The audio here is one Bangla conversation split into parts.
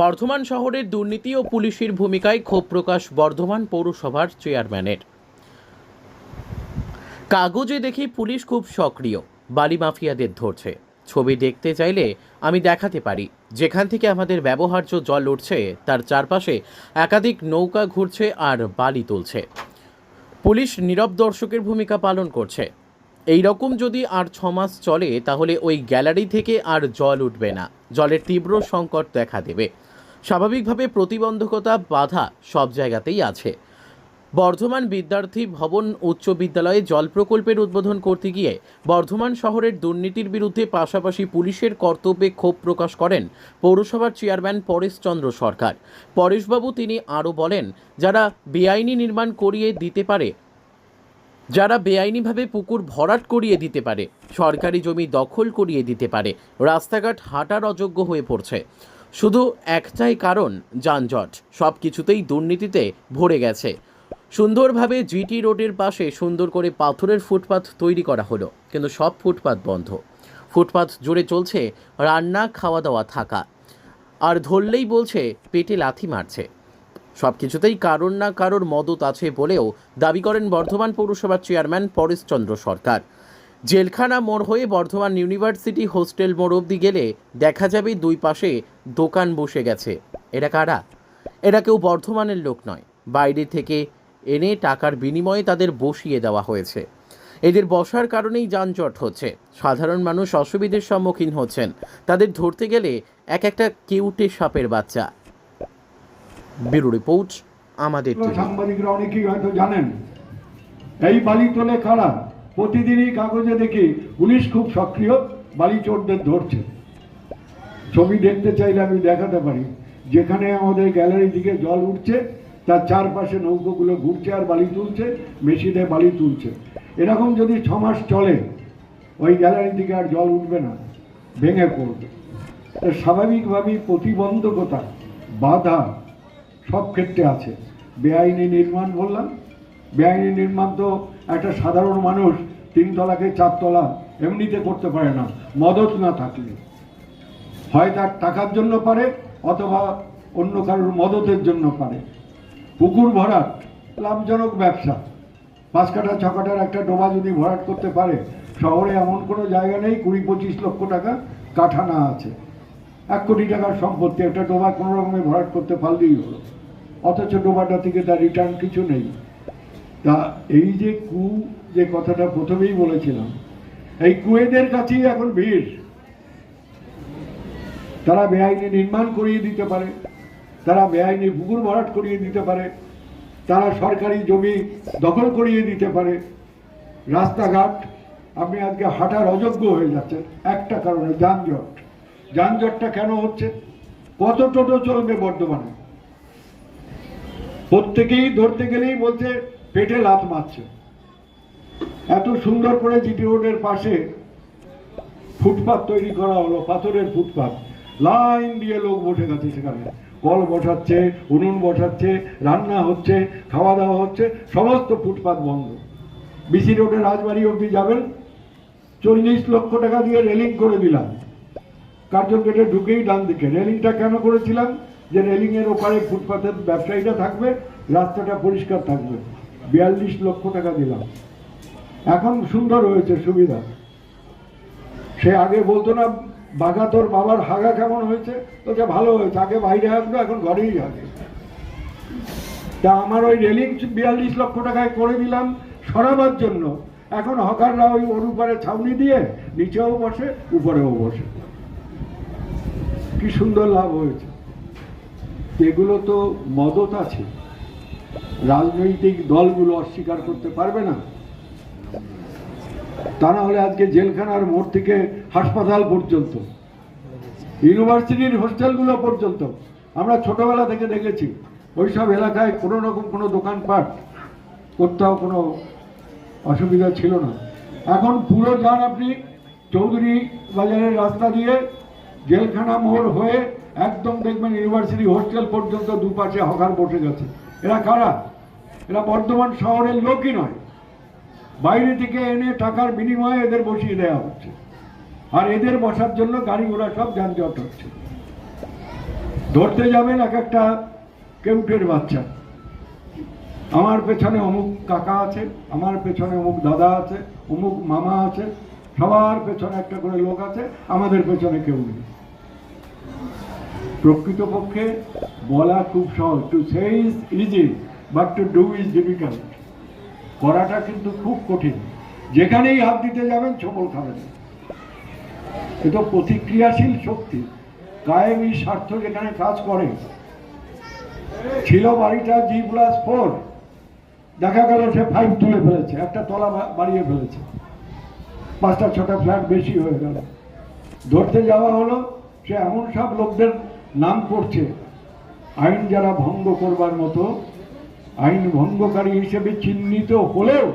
বর্ধমান শহরের দুর্নীতি ও পুলিশের ভূমিকায় ক্ষোভ প্রকাশ বর্ধমান পৌরসভার চেয়ারম্যানের। কাগজে দেখি পুলিশ খুব সক্রিয়, বালি মাফিয়াদের ধরছে। ছবি দেখতে চাইলে আমি দেখাতে পারি, যেখান থেকে আমাদের ব্যবহার্য জল উঠছে, তার চারপাশে একাধিক নৌকা ঘুরছে আর বালি তুলছে। পুলিশ নীরব দর্শকের ভূমিকা পালন করছে। এই রকম যদি আর ছ মাস চলে, তাহলে ওই গ্যালারি থেকে আর জল উঠবে না। জলের তীব্র সংকট দেখা দেবে। স্বাভাবিকভাবে প্রতিবন্ধকতা বাধা সব জায়গাতেই আছে। বর্ধমান বিদ্যার্থী ভবন উচ্চ বিদ্যালয়ে জল প্রকল্পের উদ্বোধন করতে গিয়ে বর্ধমান শহরের দুর্নীতির বিরুদ্ধে পাশাপাশি পুলিশের কর্তব্যে ক্ষোভ প্রকাশ করেন পৌরসভার চেয়ারম্যান পরেশচন্দ্র সরকার। পরেশবাবু তিনি আরও বলেন, যারা বেআইনি নির্মাণ করিয়ে দিতে পারে, যারা বেআইনিভাবে পুকুর ভরাট করিয়ে দিতে পারে, সরকারি জমি দখল করিয়ে দিতে পারে, রাস্তাঘাট হাঁটার অযোগ্য হয়ে পড়ছে। শুধু একটাই কারণ, যানজট সব কিছুতেই দুর্নীতিতে ভরে গেছে। সুন্দরভাবে জিটি রোডের পাশে সুন্দর করে পাথরের ফুটপাথ তৈরি করা হলো, কিন্তু সব ফুটপাত বন্ধ। ফুটপাত জুড়ে চলছে রান্না খাওয়া দাওয়া থাকা। আর ধরলেই বলছে, পেটে লাথি মারছে। সব কিছুতেই কারোর না কারোর মদত আছে বলেও দাবি করেন বর্ধমান পৌরসভার চেয়ারম্যান পরেশচন্দ্র সরকার। জেলখানা মোড় হয়ে বর্ধমান ইউনিভার্সিটি হোস্টেল মোড় অবধি গেলে দেখা যাবে দুই পাশে দোকান বসে গেছে। এরা কারা? এরা কেউ বর্ধমানের লোক নয়। বাইরে থেকে এনে টাকার বিনিময়ে তাদের বসিয়ে দেওয়া হয়েছে। এদের বসার কারণেই যানজট হচ্ছে। সাধারণ মানুষ অসুবিধের সম্মুখীন হচ্ছেন। তাদের ধরতে গেলে এক একটা কেউটে সাপের বাচ্চা। ব্যুরো রিপোর্ট, আমাদের সাংবাদিকরা অনেকেই হয়তো জানেন, এই বালি তোলে কারা? প্রতিদিনই কাগজে দেখি পুলিশ খুব সক্রিয় বালি চোরদের ধরছে। ছবি দেখতে চাইলে আমি দেখাতে পারি। যেখানে আমাদের গ্যালারি দিকে জল উঠছে, তার চারপাশে নৌকোগুলো ঘুরছে আর বালি তুলছে, মেশিনে বালি তুলছে। এরকম যদি ছ মাস চলে, ওই গ্যালারি দিকে আর জল উঠবে না, ভেঙে পড়বে। তা স্বাভাবিকভাবেই প্রতিবন্ধকতা, বাধা সব ক্ষেত্রে আছে। বেআইনি নির্মাণ বললাম। বেআইনি নির্মাণ তো একটা সাধারণ মানুষ তিনতলাকে চারতলা এমনিতে করতে পারে না, মদত না থাকলে। হয় তার টাকার জন্য পারে, অথবা অন্য কারোর মদতের জন্য পারে। পুকুর ভরাট, লাভজনক ব্যবসা। পাঁচ কাঠা, ছ কাঠার একটা ডোবা যদি ভরাট করতে পারে, শহরে এমন কোনো জায়গা নেই, কুড়ি পঁচিশ লক্ষ টাকা কাঠানা আছে। এক কোটি টাকার সম্পত্তি, একটা ডোবা কোনো রকমে ভরাট করতে পারলেই হলো। অথচ ডোবাটা থেকে তার রিটার্ন কিছু নেই। তা এই যে কু যে কথাটা প্রথমেই বলেছিলাম, এই কুয়েদের কাছেই এখন ভিড়। তারা বেআইনি নির্মাণ করিয়ে দিতে পারে, তারা বেআইনি পুকুর ভরাট করিয়ে দিতে পারে, তারা সরকারি জমি দখল করিয়ে দিতে পারে। রাস্তাঘাট, আপনি আজকে হাঁটার অযোগ্য হয়ে যাচ্ছেন, একটা কারণে যানজট। যানজটটা কেন হচ্ছে? কত টোটো চলবে বর্ধমানে? প্রত্যেকেই ধরতে গেলেই বলছে, পেটে লাত মারছে। এত সুন্দর করে জিটি রোডের পাশে ফুটপাথ তৈরি করা হলো, পাথরের ফুটপাত। লাইন দিয়ে লোক বসে গেছে সেখানে। কল বসাচ্ছে, উনুন বসাচ্ছে, রান্না হচ্ছে, খাওয়া দাওয়া হচ্ছে, সমস্ত ফুটপাত বন্ধ। বিসি রোডে রাজবাড়ি অবধি যাবেন, চল্লিশ লক্ষ টাকা দিয়ে রেলিং করে দিলাম। কার্জন গেটে ঢুকেই ডান দিকে। রেলিংটা কেন করেছিলাম? যে রেলিং এর ওপারে ফুটপাতের ব্যবসায়ীটা থাকবে, রাস্তাটা পরিষ্কার থাকবে। বিয়াল্লিশ লক্ষ টাকা দিলাম। এখন সুন্দর হয়েছে, সুবিধা। সে আগে বলতো না, বাঘা, তোর বাবার হাগা কেমন হয়েছে? বলছে, ভালো হয়েছে, আগে বাইরে আসবে, এখন ঘরেই হাগে তা আমার ওই রেলিং বিয়াল্লিশ লক্ষ টাকায় করে দিলাম সরাবার জন্য। এখন হকাররা ওই ওর উপরে ছাউনি দিয়ে নিচেও বসে, উপরেও বসে। কি সুন্দর লাভ হয়েছে। এগুলো তো মদত আছে। রাজনৈতিক দলগুলো অস্বীকার করতে পারবে না। তা না হলে আজকে জেলখানার মোড় থেকে হাসপাতাল পর্যন্ত, ইউনিভার্সিটির হোস্টেলগুলো পর্যন্ত, আমরা ছোটবেলা থেকে দেখেছি, ওইসব এলাকায় কোনো রকম কোনো দোকানপাট কোথাও কোনো অসুবিধা ছিল না। এখন পুরো যান আপনি চৌধুরী বাজারের রাস্তা দিয়ে জেলখানা মোড় হয়ে একদম দেখবেন ইউনিভার্সিটি হোস্টেল পর্যন্ত দুপাশে হকার বসে গেছে। এরা কারা? এরা বর্ধমান শহরের লোকই নয়। বাইরে থেকে এনে টাকার বিনিময়ে এদের বসিয়ে দেওয়া হচ্ছে। আর এদের বসার জন্য গাড়ি ঘোড়া সব যানজট হচ্ছে। ধরতে যাবেন এক একটা কেউটের বাচ্চা। আমার পেছনে অমুক কাকা আছে, আমার পেছনে অমুক দাদা আছে, অমুক মামা আছে, সবার পেছনে একটা করে লোক আছে, আমাদের পেছনে কেউ নেই। প্রকৃতপক্ষে বলা খুব সহজ to say is easy but to do is difficult করাটা কিন্তু খুব কঠিন। যেখানেই হাত দিতে যাবেন, ছবল খাবেন। এ তো প্রতিক্রিয়াশীল শক্তি। কায়েমি স্বার্থ যেখানে কাজ করে। ছিল বাড়িটা জি প্লাস ফোর দেখা গেল সে ফাইভ তুলে ফেলেছে, একটা তলা বাড়িয়ে ফেলেছে। পাঁচটা, ছটা ফ্ল্যাট বেশি হয়ে গেল। ধরতে যাওয়া হলো, সে এমন সব লোকদের নাম করছে। আইন যারা ভঙ্গ করবার মতো আইন ভঙ্গকারী হিসেবে চিহ্নিত হলেও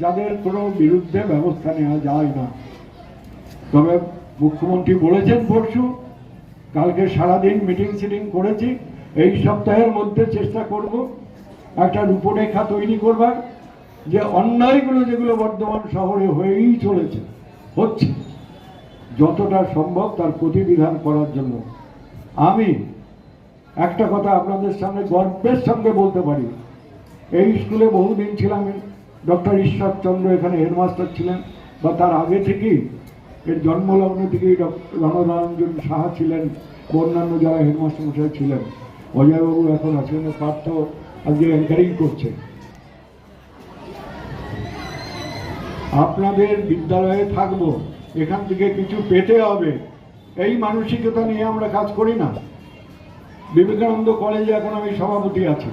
যাদের কোনো বিরুদ্ধে ব্যবস্থা নেওয়া যায় না। তবে মুখ্যমন্ত্রী বলেছেন পরশু, কালকে সারাদিন মিটিং সিটিং করেছি, এই সপ্তাহের মধ্যে চেষ্টা করব একটা রূপরেখা তৈরি করবার, যে অন্যায়গুলো যেগুলো বর্ধমান শহরে হয়েই চলেছে, হচ্ছে, যতটা সম্ভব তার প্রতিবিধান করার জন্য। আমি একটা কথা আপনাদের সামনে গর্বের সঙ্গে বলতে পারি। এই স্কুলে বহুদিন ছিলাম, ডক্টর ঈশ্বরচন্দ্র এখানে হেডমাস্টার ছিলেন, বা তার আগে থেকেই, এর জন্মলগ্ন থেকেই ডক্টর রণরঞ্জন সাহা ছিলেন অন্যান্য যারা হেডমাস্টার মশাই ছিলেন। অজয়বাবু এখন আছেন পার্থ আজকে অ্যাঙ্কারিং করছে। আপনাদের বিদ্যালয়ে থাকব, এখান থেকে কিছু পেতে হবে, এই মানসিকতা নিয়ে আমরা কাজ করি না। বিবেকানন্দ কলেজে এখন আমি সভাপতি আছি।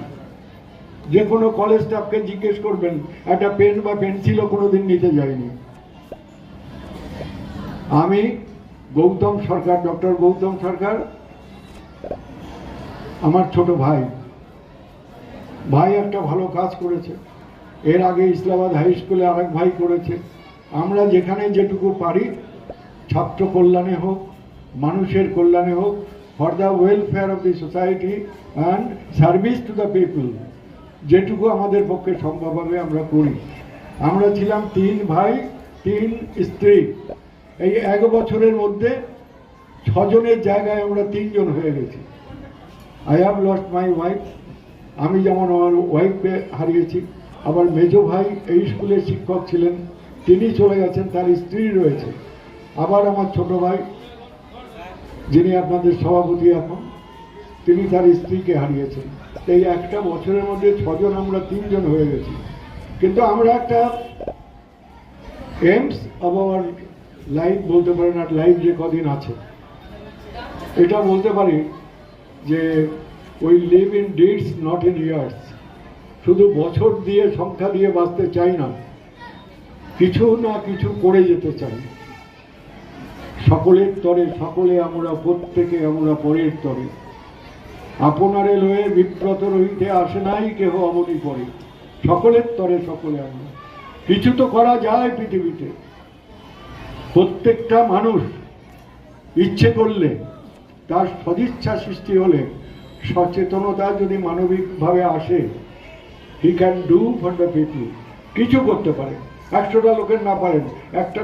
যে কোনো কলেজ স্টাফকে জিজ্ঞেস করবেন, একটা পেন বা পেন্সিলও কোনোদিন নিতে যাইনি আমি গৌতম সরকার, ডক্টর গৌতম সরকার, আমার ছোট ভাই। ভাই একটা ভালো কাজ করেছে। এর আগে ইসলামাবাদ হাই স্কুলে আরেক ভাই করেছে। আমরা যেখানে যেটুকু পারি, ছাত্র কল্যাণে হোক, মানুষের কল্যাণে হোক for the welfare of the society and service to the people যেটুকু আমাদের পক্ষে সম্ভব হবে আমরা করি। আমরা ছিলাম তিন ভাই, তিন স্ত্রী। এই এক বছরের মধ্যে ছজনের জায়গায় আমরা তিনজন হয়ে গেছি। I have lost my wife আমি যেমন আমার ওয়াইফকে হারিয়েছি। আবার মেজো ভাই এই স্কুলের শিক্ষক ছিলেন। তিনি চলে গেছেন, তার স্ত্রী রয়েছে। আবার আমার ছোট ভাই যিনি আপনাদের সভাপতি এখন, তিনি তার স্ত্রীকে হারিয়েছেন। এই একটা বছরের মধ্যে ছজন আমরা তিনজন হয়ে গেছি। কিন্তু আমরা একটা এমস অব আওয়ার লাইফ বলতে পারেন, আর লাইফ যে কদিন আছে, এটা বলতে পারি যে we live in dates not in years শুধু বছর দিয়ে, সংখ্যা দিয়ে বাঁচতে চাই না, কিছু না কিছু করে যেতে চাই। সকলের তরে, সকলে আমরা প্রত্যেকে আমরা পরের তরে। আপনারে লয়ে বিব্রত রহিতে আসে নাই কেহ অমনি পড়ে সকলের তরে, সকলে আমরা। কিছু তো করা যায় পৃথিবীতে। প্রত্যেকটা মানুষ ইচ্ছে করলে তার সদিচ্ছা সৃষ্টি হলে সচেতনতা যদি মানবিকভাবে আসে he can do for the people কিছু করতে পারে। একশোটা লোকের না পারেন, একটা